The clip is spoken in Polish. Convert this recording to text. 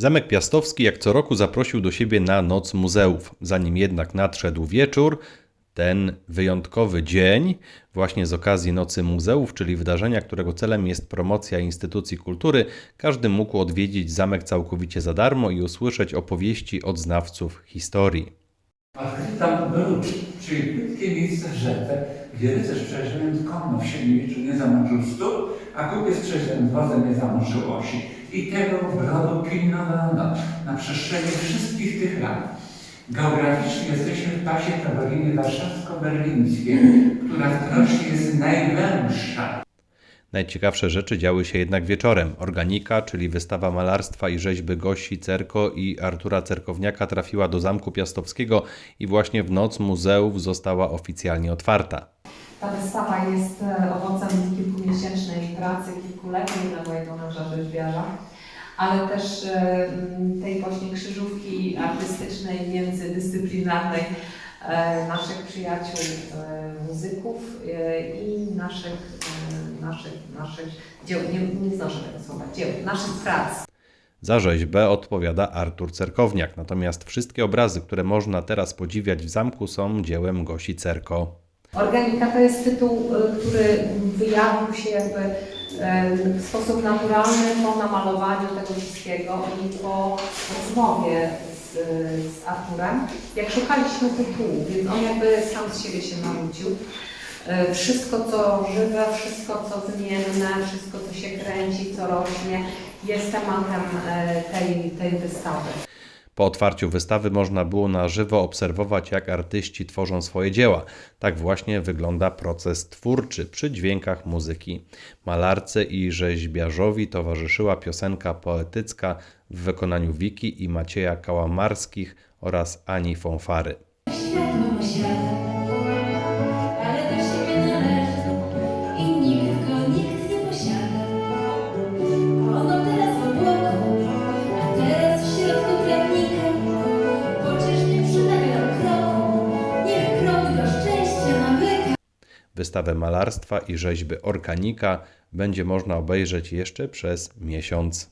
Zamek Piastowski jak co roku zaprosił do siebie na Noc Muzeów. Zanim jednak nadszedł wieczór, ten wyjątkowy dzień, właśnie z okazji Nocy Muzeów, czyli wydarzenia, którego celem jest promocja instytucji kultury, każdy mógł odwiedzić zamek całkowicie za darmo i usłyszeć opowieści od znawców historii. Tam był, czyli płytkie miejsce rzece, gdzie rycerz przejeżdżając konno w Siedmiowiczu nie zamorzył stóp, a kupiec przejeżdżając wozem nie zamorzył osi. I tego brodu pilnowano na przestrzeni wszystkich tych lat. Geograficznie jesteśmy w pasie taboriny warszawsko-berlińskiej, która w jest najwęższa. Najciekawsze rzeczy działy się jednak wieczorem. Organika, czyli wystawa malarstwa i rzeźby Gosi Cerko i Artura Cerkowniaka trafiła do Zamku Piastowskiego i właśnie w noc muzeów została oficjalnie otwarta. Ta wystawa jest e, owocem kilkumiesięcznej pracy, kilkuletniej na mojego męża rzeźbiarza, ale też e, tej właśnie krzyżówki artystycznej, międzydyscyplinarnej naszych przyjaciół e, muzyków e, i naszych, e, naszych, naszych dzieł, nie, nie znoszę tego słowa, dzieł, naszych prac. Za rzeźbę odpowiada Artur Cerkowniak, natomiast wszystkie obrazy, które można teraz podziwiać w zamku są dziełem Gosi Cerko. Organika to jest tytuł, który wyjawił się jakby w sposób naturalny po namalowaniu tego wszystkiego i po rozmowie z, z Arturem. Jak szukaliśmy tytułu, więc on jakby sam z siebie się narodził. Y, Wszystko co żywe, wszystko co zmienne, wszystko co się kręci, co rośnie jest tematem y, tej, tej wystawy. Po otwarciu wystawy można było na żywo obserwować, jak artyści tworzą swoje dzieła. Tak właśnie wygląda proces twórczy przy dźwiękach muzyki. Malarce i rzeźbiarzowi towarzyszyła piosenka poetycka w wykonaniu Wiki i Macieja Kałamarskich oraz Ani Fonfary. Światło ma Wystawę malarstwa i rzeźby Orkanika będzie można obejrzeć jeszcze przez miesiąc.